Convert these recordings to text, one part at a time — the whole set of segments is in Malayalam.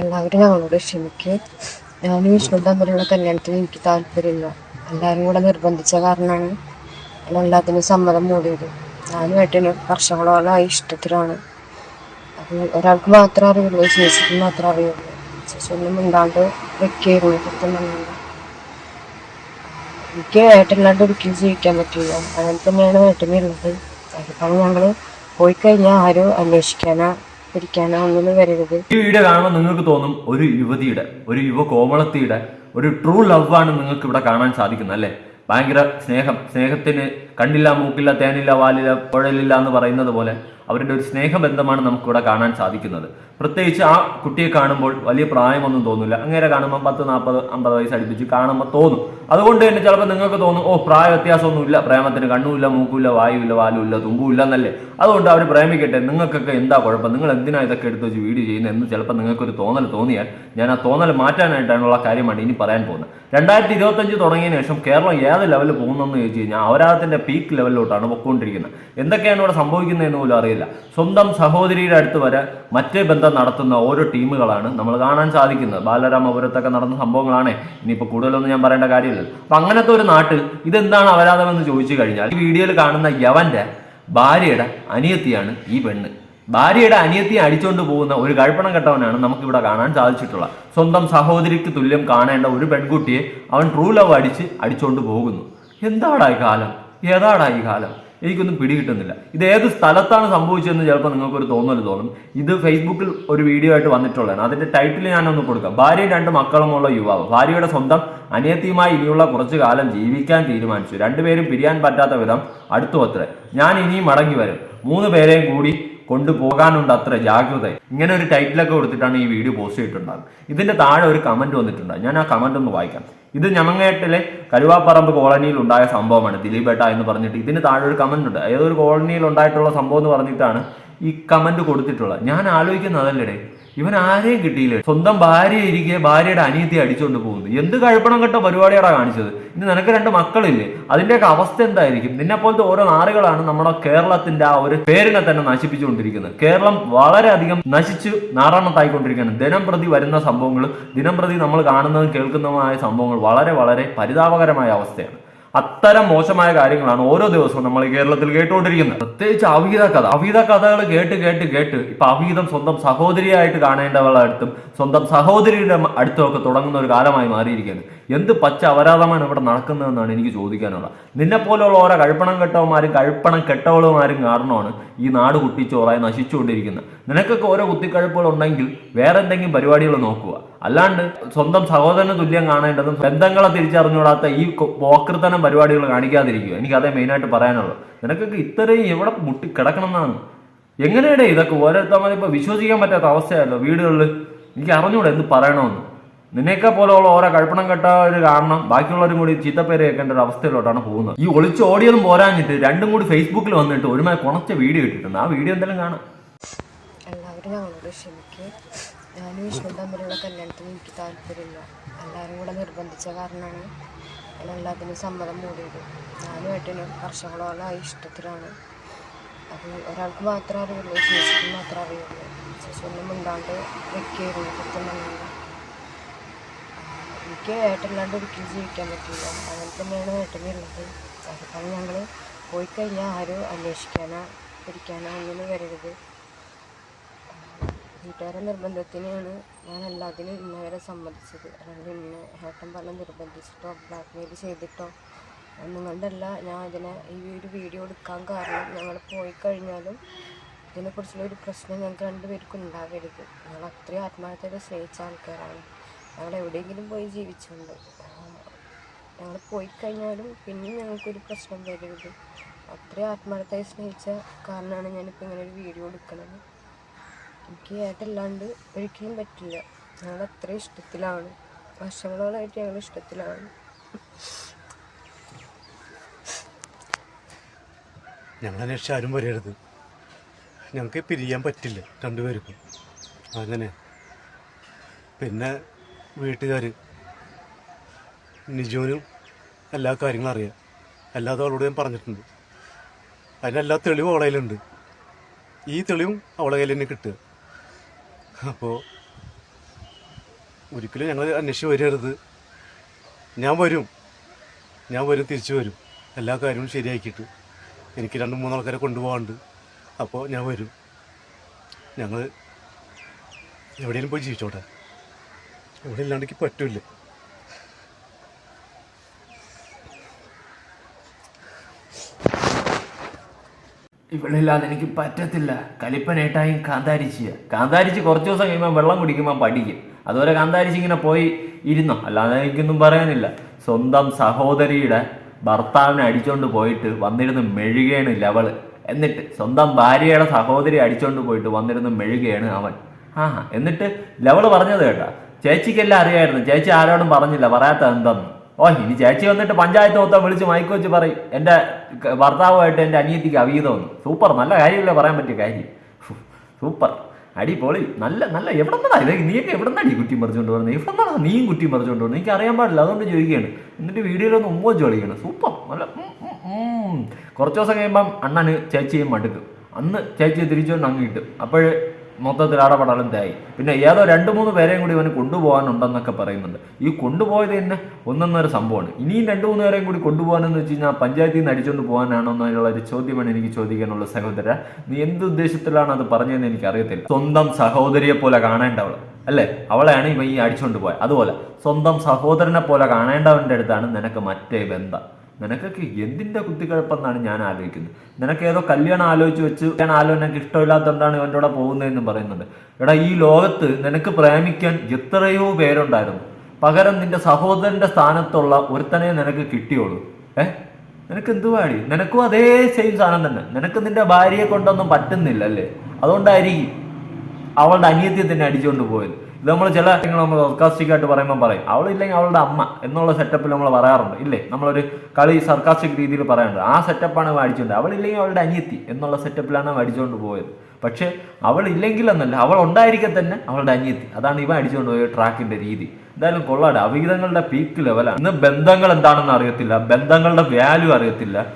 എല്ലാവരും ഞങ്ങളോട് ക്ഷമിക്കുക ഞാനും വിഷ്ണു തമ്മിലുള്ള കല്യാണത്തിന് എനിക്ക് താല്പര്യമില്ല. എല്ലാവരും കൂടെ നിർബന്ധിച്ച കാരണമാണ് എല്ലാത്തിനും സമ്മതം മൂടിയത്. ഞാനും ഏട്ടന് വർഷങ്ങളോളമായി ഇഷ്ടത്തിലാണ്. അത് ഒരാൾക്ക് മാത്രമേ അറിയുള്ളൂ ചേച്ചിക്ക് മാത്രമേ അറിയുള്ളൂ. ചേച്ചി ഒന്നും മിണ്ടാണ്ട് വെക്കായിരുന്നു പുറത്തുനിന്നുണ്ട് എനിക്ക് ഏട്ടനില്ലാണ്ട് ഒരിക്കലും ജീവിക്കാൻ പറ്റില്ല. അങ്ങനെ തന്നെയാണ് ഏട്ടനുള്ളത് അതിപ്പോൾ ഞങ്ങൾ പോയി കഴിഞ്ഞാൽ ആരും അന്വേഷിക്കാനോ പിടിക്കാനോ ഒന്നും വരരുത്. ഈ വീഡിയോ കാണുമ്പോൾ നിങ്ങൾക്ക് തോന്നും ഒരു യുവതിയുടെ ഒരു യുവ കോമളത്തിയുടെ ഒരു ട്രൂ ലവ് ആണ് നിങ്ങൾക്ക് ഇവിടെ കാണാൻ സാധിക്കുന്നത് അല്ലേ? ഭയങ്കര സ്നേഹം സ്നേഹത്തിന് കണ്ടില്ല മൂക്കില്ല തേനില്ല വാലില്ല പുഴലില്ല എന്ന് പറയുന്നത് പോലെ അവരുടെ ഒരു സ്നേഹബന്ധമാണ് നമുക്കിവിടെ കാണാൻ സാധിക്കുന്നത്. പ്രത്യേകിച്ച് ആ കുട്ടിയെ കാണുമ്പോൾ വലിയ പ്രായമൊന്നും തോന്നില്ല അങ്ങനെ കാണുമ്പോൾ പത്ത് നാൽപ്പത് അമ്പത് വയസ്സ് അടുപ്പിച്ച് കാണുമ്പോൾ തോന്നും. അതുകൊണ്ട് തന്നെ ചിലപ്പോൾ നിങ്ങൾക്ക് തോന്നും ഓ പ്രായ വ്യത്യാസമൊന്നുമില്ല പ്രേമത്തിന് കണ്ണുമില്ല മൂക്കുമില്ല വായുമില്ല വാലുമില്ല തുമ്പുമില്ല എന്നല്ലേ അതുകൊണ്ട് അവർ പ്രേമിക്കട്ടെ. നിങ്ങൾക്കൊക്കെ എന്താ കുഴപ്പം? നിങ്ങൾ എന്തിനാ ഇതൊക്കെ എടുത്ത് വെച്ച് വീഡിയോ ചെയ്യുന്നത് എന്ന് ചിലപ്പോൾ നിങ്ങൾക്കൊരു തോന്നൽ തോന്നിയാൽ ഞാൻ ആ തോന്നൽ മാറ്റാനായിട്ടാണുള്ള കാര്യമാണ് ഇനി പറയാൻ പോകുന്നത്. രണ്ടായിരത്തി ഇരുപത്തഞ്ച് തുടങ്ങിയതിന് ശേഷം കേരളം ഏത് ലെവലിൽ പോകുന്നതെന്ന് ചോദിച്ചു കഴിഞ്ഞാൽ അവരാധത്തിന്റെ പീക്ക് ലെവലിലോട്ടാണ് പൊക്കോണ്ടിരിക്കുന്നത് എന്തൊക്കെയാണ് ഇവിടെ സംഭവിക്കുന്നതെന്ന് പോലും അറിയില്ല. സ്വന്തം സഹോദരിയുടെ അടുത്ത് വരെ മറ്റേ ബന്ധം നടത്തുന്ന ഓരോ ടീമുകളാണ് നമ്മൾ കാണാൻ സാധിക്കുന്നത്. ബാലരാമപുരത്തൊക്കെ നടന്ന സംഭവങ്ങളാണ്. ഇനിയിപ്പോൾ കൂടുതലൊന്നും ഞാൻ പറയേണ്ട കാര്യമില്ല അപ്പം അങ്ങനത്തെ ഒരു നാട്ടിൽ ഇതെന്താണ് അപരാധമെന്ന് ചോദിച്ചു കഴിഞ്ഞാൽ ഈ വീഡിയോയിൽ കാണുന്ന യവന്റെ ഭാര്യയുടെ അനിയത്തിയാണ് ഈ പെണ്ണ്. ഭാര്യയുടെ അനിയത്തിയെ അടിച്ചുകൊണ്ട് പോകുന്ന ഒരു കഴപ്പണം കെട്ടവനാണ് നമുക്കിവിടെ കാണാൻ സാധിച്ചിട്ടുള്ളത്. സ്വന്തം സഹോദരിക്ക് തുല്യം കാണേണ്ട ഒരു പെൺകുട്ടിയെ അവൻ ട്രൂ ലവ് അടിച്ച് അടിച്ചുകൊണ്ട് പോകുന്നു. എന്താടാ ഈ കാലം? ഏതാടാ ഈ കാലം? എനിക്കൊന്നും പിടികിട്ടുന്നില്ല. ഇത് ഏത് സ്ഥലത്താണ് സംഭവിച്ചതെന്ന് ചിലപ്പോൾ നിങ്ങൾക്കൊരു തോന്നൽ തോന്നും. ഇത് ഫേസ്ബുക്കിൽ ഒരു വീഡിയോ ആയിട്ട് വന്നിട്ടുള്ളതാണ്. അതിന്റെ ടൈറ്റിൽ ഞാനൊന്ന് കൊടുക്കാം. ഭാര്യയും രണ്ട് മക്കളുമുള്ള യുവാവ്. ഭാര്യയുടെ സ്വന്തം അനിയത്തിയുമായി ഇനിയുള്ള കുറച്ചു കാലം ജീവിക്കാൻ തീരുമാനിച്ചു. രണ്ടുപേരും പിരിയാൻ പറ്റാത്ത വിധം അടുത്തു അത്രേ ഞാൻ ഇനിയും മടങ്ങി വരും. മൂന്ന് പേരെയും കൂടി കൊണ്ടുപോകാനുണ്ട് അത്ര ജാഗ്രത. ഇങ്ങനെ ഒരു ടൈറ്റിലൊക്കെ കൊടുത്തിട്ടാണ് ഈ വീഡിയോ പോസ്റ്റ് ചെയ്തിട്ടുണ്ടാകും ഇതിന്റെ താഴെ ഒരു കമന്റ് വന്നിട്ടുണ്ട് ഞാൻ ആ കമന്റ് ഒന്ന് വായിക്കാം. ഇത് ഞമങ്ങേട്ടിലെ കരുവാപ്പറമ്പ് കോളനിയിൽ ഉണ്ടായ സംഭവമാണ്. ദിലീപേട്ട എന്ന് പറഞ്ഞിട്ട് ഇതിന് താഴെ ഒരു കമന്റ് ഉണ്ട്. ഏതൊരു കോളനിയിൽ ഉണ്ടായിട്ടുള്ള സംഭവം എന്ന് പറഞ്ഞിട്ടാണ് ഈ കമന്റ് കൊടുത്തിട്ടുള്ളത്. ഞാൻ ആലോചിക്കുന്നത് അതല്ലേ ഇവൻ ആരെയും കിട്ടിയില്ല. സ്വന്തം ഭാര്യ ഇരിക്കെ ഭാര്യയുടെ അനിയത്തി അടിച്ചുകൊണ്ട് പോകുന്നു. എന്ത് കഴുപ്പണം കെട്ട പരിപാടിയാടാ കാണിച്ചത്? ഇനി നിനക്ക് രണ്ട് മക്കളില്ലേ? അതിന്റെയൊക്കെ അവസ്ഥ എന്തായിരിക്കും? നിന്നെ പോലത്തെ ഓരോ നാറുകളാണ് നമ്മുടെ കേരളത്തിന്റെ ആ ഒരു പേരിനെ തന്നെ നശിപ്പിച്ചുകൊണ്ടിരിക്കുന്നത്. കേരളം വളരെയധികം നശിച്ചു നാറാണത്തായിക്കൊണ്ടിരിക്കുകയാണ് ദിനം പ്രതി വരുന്ന സംഭവങ്ങൾ ദിനം പ്രതി നമ്മൾ കാണുന്നതും കേൾക്കുന്നതുമായ സംഭവങ്ങൾ വളരെ വളരെ പരിതാപകരമായ അവസ്ഥയാണ്. അത്തരം മോശമായ കാര്യങ്ങളാണ് ഓരോ ദിവസവും നമ്മൾ കേരളത്തിൽ കേട്ടുകൊണ്ടിരിക്കുന്നത്. പ്രത്യേകിച്ച് അവിഹിത കഥ. അവിഹിത കഥകൾ കേട്ട് കേട്ട് കേട്ട് ഇപ്പൊ അവിഹിതം സ്വന്തം സഹോദരിയായിട്ട് കാണേണ്ടവളുടെ അടുത്തും സ്വന്തം സഹോദരിയുടെ അടുത്തും ഒക്കെ തുടങ്ങുന്ന ഒരു കാലമായി മാറിയിരിക്കുകയാണ് എന്ത് പച്ച അപരാധമാണ് ഇവിടെ നടക്കുന്നതെന്നാണ് എനിക്ക് ചോദിക്കാനുള്ളത് നിന്നെ പോലെയുള്ള ഓരോ കഴുപ്പണം കെട്ടവന്മാരും കഴുപ്പണം കെട്ടവളുമാരും കാരണമാണ് ഈ നാട് കുട്ടിച്ചോറായി നശിച്ചുകൊണ്ടിരിക്കുന്നത്. നിനക്കൊക്കെ ഓരോ കുത്തിക്കഴുപ്പുകൾ ഉണ്ടെങ്കിൽ വേറെ എന്തെങ്കിലും പരിപാടികൾ നോക്കുക. അല്ലാണ്ട് സ്വന്തം സഹോദരന് തുല്യം കാണേണ്ടതും ബന്ധങ്ങളെ തിരിച്ചറിഞ്ഞുകൂടാത്ത ഈ പോക്കൃത്തനം പരിപാടികൾ കാണിക്കാതിരിക്കുക. എനിക്ക് അതേ മെയിനായിട്ട് പറയാനുള്ളത്. നിനക്കൊക്കെ ഇത്രയും എവിടെ മുട്ടി കിടക്കണം എന്നാണ് എങ്ങനെയാണ് ഇതൊക്കെ ഓരോരുത്തർ ഇപ്പൊ വിശ്വസിക്കാൻ പറ്റാത്ത അവസ്ഥയല്ലോ വീടുകളിൽ? എനിക്ക് അറിഞ്ഞൂടെ എന്ത് പറയണമെന്ന്. നിന്നെയൊക്കെ പോലെയുള്ള ഓരോ കഴുപ്പണം കെട്ട കാണണം. ബാക്കിയുള്ളവരും കൂടി ചീത്തപ്പേര് കേൾക്കേണ്ട ഒരു അവസ്ഥയിലോട്ടാണ് പോകുന്നത്. ഈ ഒളിച്ച് ഓടിയതും പോരാഞ്ഞിട്ട് രണ്ടും കൂടി ഫേസ്ബുക്കിൽ വന്നിട്ട് ഒരുമാതിരി കുണച്ച വീഡിയോ ഇട്ടിട്ടുണ്ട്. ആ വീഡിയോ എന്തെങ്കിലും കാണാം. എല്ലാവരും ഞാനും വിഷ്ണു തമ്മിലുള്ള കല്യാണത്തിന് എനിക്ക് താല്പര്യമില്ല. എല്ലാവരും കൂടെ നിർബന്ധിച്ച കാരണമാണ് എല്ലാത്തിനും സമ്മതം മൂടിയത്. ഞാനും ഏട്ടനും വർഷങ്ങളോളമായി ഇഷ്ടത്തിലാണ്. അത് ഒരാൾക്ക് മാത്രമേ അറിയുള്ളൂ ശേഷിക്ക് മാത്രമേ അറിയുള്ളൂ. ചേച്ചി ഒന്നും വെക്കുകയായിരുന്നു വെക്കായിരുന്നു പുറത്തുനിന്നുണ്ട് എനിക്ക് ഏട്ടനില്ലാണ്ട് ഒരിക്കലും ജീവിക്കാൻ പറ്റില്ല അങ്ങനെ തന്നെയാണ് ഏട്ടനുള്ളത് അതിപ്പോൾ ഞങ്ങൾ പോയി കഴിഞ്ഞാൽ ആരും അന്വേഷിക്കാനോ പിടിക്കാനോ ഒന്നിനും വരരുത്. വീട്ടുകാരെ നിർബന്ധത്തിനെയാണ് ഞാൻ എല്ലാത്തിനും ഇന്നവരെ സമ്മതിച്ചത്. അല്ലെങ്കിൽ ഇന്നെ ഏട്ടൻ പറഞ്ഞ് നിർബന്ധിച്ചിട്ടോ ബ്ലാക്ക് മെയിൽ ചെയ്തിട്ടോ നിങ്ങളുടെ അല്ല ഞാൻ ഇതിനെ ഈ ഒരു വീഡിയോ എടുക്കാൻ കാരണം ഞങ്ങൾ പോയി കഴിഞ്ഞാലും ഇതിനെക്കുറിച്ചുള്ള ഒരു പ്രശ്നം ഞങ്ങൾക്ക് രണ്ടുപേർക്കും ഉണ്ടാകരുത് ഞങ്ങൾ അത്രയും ആത്മാർത്ഥത സ്നേഹിച്ച ആൾക്കാരാണ്. ഞങ്ങൾ എവിടെയെങ്കിലും പോയി ജീവിച്ചുണ്ട്. ഞങ്ങൾ പോയി കഴിഞ്ഞാലും പിന്നെയും ഞങ്ങൾക്കൊരു പ്രശ്നം വരരുത്. അത്രയും ആത്മാർത്ഥമായി സ്നേഹിച്ച കാരണമാണ് ഞാനിപ്പോൾ ഇങ്ങനെ ഒരു വീഡിയോ എടുക്കുന്നത്. എനിക്ക് ഏട്ടല്ലാണ്ട് ഒരിക്കലും പറ്റില്ല. ഞങ്ങൾ അത്ര ഇഷ്ടത്തിലാണ്. വർഷങ്ങളോളായിട്ട് ഞങ്ങൾ ഇഷ്ടത്തിലാണ്. ഞങ്ങൾ അന്വേഷിച്ച് ആരും വരരുത് ഞങ്ങൾക്ക് പിരിയാൻ പറ്റില്ല രണ്ടുപേർക്കും. അങ്ങനെ. പിന്നെ വീട്ടുകാർ നിജോനും എല്ലാ കാര്യങ്ങളും അറിയാം. എല്ലാ അവളോട് ഞാൻ പറഞ്ഞിട്ടുണ്ട്. അതിനെല്ലാ തെളിവും അവളെ കയ്യിലുണ്ട്. ഈ തെളിവും അവളെ കയ്യിൽ തന്നെ കിട്ടുക. അപ്പോൾ ഒരിക്കലും ഞങ്ങൾ അന്വേഷിച്ച് വരരുത്. ഞാൻ വരും. ഞാൻ വരും തിരിച്ചു വരും. എല്ലാ കാര്യവും ശരിയാക്കിയിട്ട്. എനിക്ക് രണ്ട് മൂന്ന് ആൾക്കാരെ കൊണ്ടുപോകാണ്ട്. അപ്പോൾ ഞാൻ വരും. ഞങ്ങൾ എവിടെയെങ്കിലും പോയി ജീവിച്ചോട്ടെ. ഇവിടെ ഇല്ലാണ്ടെങ്കിൽ പറ്റില്ല. ഇവളില്ലാതെ എനിക്ക് പറ്റത്തില്ല. കലിപ്പനേട്ടായും കാന്താരിച്ചിയ. കാന്താരിച്ച് കുറച്ച് ദിവസം കഴിയുമ്പോൾ വെള്ളം കുടിക്കുമ്പോൾ പഠിക്കും അതുപോലെ കാന്താരിച്ച് ഇങ്ങനെ പോയി ഇരുന്നോ? അല്ലാതെ എനിക്കൊന്നും പറയാനില്ല. സ്വന്തം സഹോദരിയുടെ ഭർത്താവിനെ അടിച്ചോണ്ട് പോയിട്ട് വന്നിരുന്ന് മെഴുകയാണ് ലവൾ എന്നിട്ട് സ്വന്തം ഭാര്യയുടെ സഹോദരി അടിച്ചോണ്ട് പോയിട്ട് വന്നിരുന്ന് മെഴുകയാണ് അവൻ. ആ എന്നിട്ട് ലവൾ പറഞ്ഞത് കേട്ടാ. ചേച്ചിക്കെല്ലാം അറിയായിരുന്നു. ചേച്ചി ആരോടും പറഞ്ഞില്ല. പറയാത്ത എന്തെന്ന് ഓ ഇനി ചേച്ചി വന്നിട്ട് പഞ്ചായത്ത് മൊത്തം വിളിച്ച് മൈക്ക് വെച്ച് പറയും. എന്റെ ഭർത്താവുമായിട്ട് എന്റെ അനിയത്തിക്ക് അവീതമെന്ന് സൂപ്പർ നല്ല കാര്യമല്ലേ പറയാൻ പറ്റിയ കാര്യം? സൂപ്പർ. അടിപൊളി. നല്ല നല്ല എവിടെ നിന്നാ ഇത്? നീയൊക്കെ എവിടെ നിന്നാണ് കുറ്റി മറിച്ചുകൊണ്ട് വരുന്നത് എവിടെ നിന്നാണ് നീയും കുറ്റി മറിച്ചുകൊണ്ട് വരുന്നത് എനിക്ക് അറിയാൻ പാടില്ല. അതുകൊണ്ട് ചോദിക്കുകയാണ്. എന്നിട്ട് വീഡിയോയിലൊന്ന് ഉമ്മ വെച്ച് കളിക്കണം സൂപ്പർ. നല്ല. കുറച്ച് ദിവസം കഴിയുമ്പം അണ്ണന് ചേച്ചിയും മടുക്കും. അന്ന് ചേച്ചിയെ തിരിച്ചുകൊണ്ട് അങ്ങ് കിട്ടും അപ്പോഴ് മൊത്തത്തിൽ അടപടലം തേയി പിന്നെ ഏതോ രണ്ട് മൂന്ന് പേരെയും കൂടി ഇവന് കൊണ്ടുപോകാനുണ്ടെന്നൊക്കെ പറയുന്നുണ്ട്. ഈ കൊണ്ടുപോയത് തന്നെ ഒന്നൊന്നൊരു സംഭവമാണ്. ഇനിയും രണ്ട് മൂന്ന് പേരെയും കൂടി കൊണ്ടുപോകാനെന്ന് വെച്ച് കഴിഞ്ഞാൽ പഞ്ചായത്തിൽ നിന്ന് അടിച്ചുകൊണ്ട് പോകാനാണോ എന്നുള്ള ഒരു ചോദ്യമാണ് എനിക്ക് ചോദിക്കാനുള്ള സഹോദര. നീ എന്ത് ഉദ്ദേശത്തിലാണ് അത് പറഞ്ഞതെന്ന് എനിക്ക് അറിയത്തില്ല സ്വന്തം സഹോദരിയെ പോലെ കാണേണ്ടവൾ അല്ലേ? അവളെയാണ് ഇവ ഈ അടിച്ചുകൊണ്ട് പോയത്. അതുപോലെ സ്വന്തം സഹോദരനെ പോലെ കാണേണ്ടവന്റെ അടുത്താണ് നിനക്ക് മറ്റേ ബന്ധം. നിനക്കൊക്കെ എന്തിന്റെ കുത്തിക്കഴപ്പെന്നാണ് ഞാൻ ആലോചിക്കുന്നത്? നിനക്ക് ഏതോ കല്യാണം ആലോചിച്ച് വെച്ച് ഞാൻ ആലോചനക്ക് ഇഷ്ടമില്ലാത്തതുകൊണ്ടാണ് ഇവന്റെ കൂടെ പോകുന്നതെന്നും പറയുന്നുണ്ട്. എടാ ഈ ലോകത്ത് നിനക്ക് പ്രേമിക്കാൻ എത്രയോ പേരുണ്ടായിരുന്നു. പകരം നിന്റെ സഹോദരന്റെ സ്ഥാനത്തുള്ള ഒരുത്തനെ നിനക്ക് കിട്ടിയോളൂ. ഏ? നിനക്ക് എന്തുവാടി? നിനക്കും അതേ സെയിം സാധനം തന്നെ. നിനക്ക് നിന്റെ ഭാര്യയെ കൊണ്ടൊന്നും പറ്റുന്നില്ല അല്ലേ അതുകൊണ്ടായിരിക്കും അവളുടെ അനിയത്തിയെ തന്നെ അടിച്ചുകൊണ്ട് പോയത്. ഇത് നമ്മൾ ചില കാര്യങ്ങൾ നമ്മൾ സർക്കാസ്റ്റിക് ആയിട്ട് പറയുമ്പോൾ പറയും. അവളില്ലെങ്കിൽ അവളുടെ അമ്മ എന്നുള്ള സെറ്റപ്പിൽ നമ്മൾ പറയാറുണ്ട്. ഇല്ലേ? നമ്മളൊരു കളി സർക്കാസ്റ്റിക് രീതിയിൽ പറയാറുണ്ട്. ആ സെറ്റപ്പാണ് മേടിച്ചുകൊണ്ട് അവളില്ലെങ്കിൽ അവളുടെ അനിയത്തി എന്നുള്ള സെറ്റപ്പിലാണ് മേടിച്ചുകൊണ്ട് പോയത്. പക്ഷേ അവൾ ഇല്ലെങ്കിൽ എന്നല്ല അവൾ ഉണ്ടായിരിക്കെ തന്നെ അവളുടെ അനിയത്തി. അതാണ് ഇവ അടിച്ചുകൊണ്ട് പോയ ട്രാക്കിന്റെ രീതി. എന്തായാലും കൊള്ളാട് അവിഹിതങ്ങളുടെ പീക്ക് ലെവലാണ് ഇന്ന് ബന്ധങ്ങൾ എന്താണെന്ന് അറിയത്തില്ല. ബന്ധങ്ങളുടെ വാല്യൂ അറിയത്തില്ല.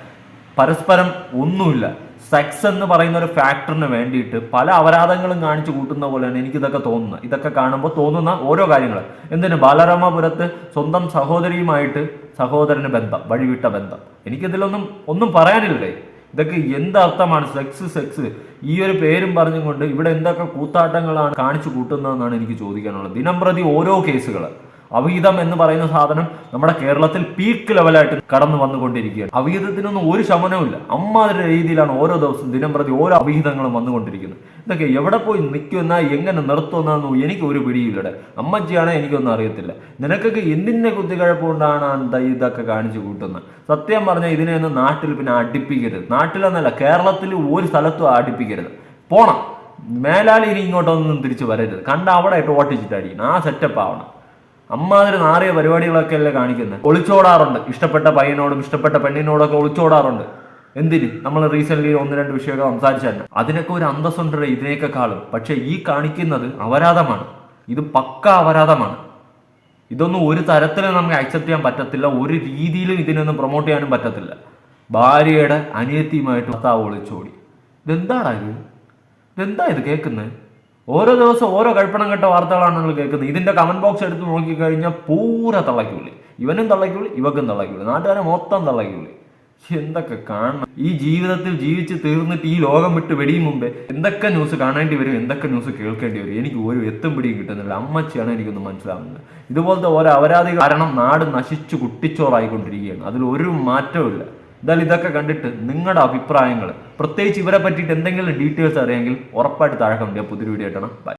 പരസ്പരം ഒന്നുമില്ല. സെക്സ് എന്ന് പറയുന്ന ഒരു ഫാക്ടറിന് വേണ്ടിയിട്ട് പല അപരാധങ്ങളും കാണിച്ചു കൂട്ടുന്ന പോലെയാണ് എനിക്കിതൊക്കെ തോന്നുന്നത്. ഇതൊക്കെ കാണുമ്പോൾ തോന്നുന്ന ഓരോ കാര്യങ്ങൾ. എന്തിന്? ബാലരാമപുരത്ത് സ്വന്തം സഹോദരിയുമായിട്ട് സഹോദരന് ബന്ധം വഴിവിട്ട ബന്ധം. എനിക്കിതിലൊന്നും ഒന്നും പറയാനില്ലേ? ഇതൊക്കെ എന്തർത്ഥമാണ് സെക്സ് സെക്സ് ഈ ഒരു പേരും പറഞ്ഞുകൊണ്ട് ഇവിടെ എന്തൊക്കെ കൂത്താട്ടങ്ങളാണ് കാണിച്ചു കൂട്ടുന്നതെന്നാണ് എനിക്ക് ചോദിക്കാനുള്ളത്. ദിനം പ്രതി ഓരോ കേസുകൾ അവിഹിതം എന്ന് പറയുന്ന സാധനം നമ്മുടെ കേരളത്തിൽ പീക്ക് ലെവലായിട്ട് കടന്നു വന്നുകൊണ്ടിരിക്കുകയാണ്. അവീതത്തിനൊന്നും ഒരു ശമനവുമില്ല അമ്മാതിരി രീതിയിലാണ് ഓരോ ദിവസവും ദിനം പ്രതി ഓരോ അവിഹിതങ്ങളും വന്നുകൊണ്ടിരിക്കുന്നത്. ഇതൊക്കെ എവിടെ പോയി നിൽക്കുമെന്നാ എങ്ങനെ നിർത്തുമെന്നൊന്നും എനിക്ക് ഒരു പിടിയില്ലടെ. അമ്മച്ചിയാണെ എനിക്കൊന്നും അറിയത്തില്ല. നിനക്കൊക്കെ എന്തിന്റെ കുത്തിക്കഴപ്പുകൊണ്ടാണ് ഇതൊക്കെ കാണിച്ചു കൂട്ടുന്നത്? സത്യം പറഞ്ഞാൽ ഇതിനെയൊന്നും നാട്ടിൽ പിന്നെ അടിപ്പിക്കരുത്. നാട്ടിലെന്നല്ല കേരളത്തിൽ ഒരു സ്ഥലത്തും അടിപ്പിക്കരുത്. പോണം. മേലാൽ ഇനി ഇങ്ങോട്ടൊന്നും തിരിച്ചു വരരുത്. കണ്ട അവിടെ ആയിട്ട് ഓട്ടിച്ചിട്ടായിരിക്കും. ആ സെറ്റപ്പ് ആവണം. അമ്മാതിരി നാറിയ പരിപാടികളൊക്കെ അല്ലേ കാണിക്കുന്നത് ഒളിച്ചോടാറുണ്ട്. ഇഷ്ടപ്പെട്ട പയ്യനോടും ഇഷ്ടപ്പെട്ട പെണ്ണിനോടൊക്കെ ഒളിച്ചോടാറുണ്ട്. എന്തിന്? നമ്മൾ റീസെന്റ് ഒന്ന് രണ്ട് വിഷയമൊക്കെ സംസാരിച്ചായിരുന്നു അതിനൊക്കെ ഒരു അന്തസ്സുണ്ട് കാളും പക്ഷെ ഈ കാണിക്കുന്നത് അപരാധമാണ്. ഇത് പക്ക അപരാധമാണ്. ഇതൊന്നും ഒരു തരത്തിലും നമുക്ക് അക്സെപ്റ്റ് ചെയ്യാൻ പറ്റത്തില്ല. ഒരു രീതിയിലും ഇതിനൊന്നും പ്രൊമോട്ട് ചെയ്യാനും പറ്റത്തില്ല. ഭാര്യയുടെ അനിയത്തിയുമായിട്ട് ഭർത്താവ് ഒളിച്ചോടി. ഇതെന്താടാ ഇത്? ഇതെന്താ ഇത് കേൾക്കുന്നത് ഓരോ ദിവസം ഓരോ കഴിപ്പണം കെട്ട വാർത്തകളാണ് നിങ്ങൾ കേൾക്കുന്നത്. ഇതിന്റെ കമന്റ് ബോക്സ് എടുത്ത് നോക്കിക്കഴിഞ്ഞാൽ പൂര തള്ളയ്ക്കുള്ളി. ഇവനും തള്ളയ്ക്കുള്ളി ഇവക്കും തള്ളയ്ക്കുള്ളി. നാട്ടുകാരെ മൊത്തം തള്ളയ്ക്കുള്ളി. എന്തൊക്കെ കാണണം. ഈ ജീവിതത്തിൽ ജീവിച്ച് തീർന്നിട്ട് ഈ ലോകം വിട്ട് വെടിയും മുമ്പേ എന്തൊക്കെ ന്യൂസ് കാണേണ്ടി വരും എന്തൊക്കെ ന്യൂസ് കേൾക്കേണ്ടി വരും എനിക്ക് ഒരു എത്തും പിടിയും കിട്ടുന്നില്ല. അമ്മച്ചിയാണ് എനിക്കൊന്നും മനസ്സിലാവുന്നത്. ഇതുപോലത്തെ ഓരോ അപരാധി കാരണം നാട് നശിച്ചു കുട്ടിച്ചോറായിക്കൊണ്ടിരിക്കുകയാണ്. അതിൽ ഒരു മാറ്റവും എന്തായാലും ഇതൊക്കെ കണ്ടിട്ട് നിങ്ങളുടെ അഭിപ്രായങ്ങൾ പ്രത്യേകിച്ച് ഇവരെ പറ്റിയിട്ട് എന്തെങ്കിലും ഡീറ്റെയിൽസ് അറിയാമെങ്കിൽ ഉറപ്പായിട്ട് താഴെ കണ്ടിയാൽ പുതിയൊരു വീഡിയോ ആയിട്ടാണ് ബൈ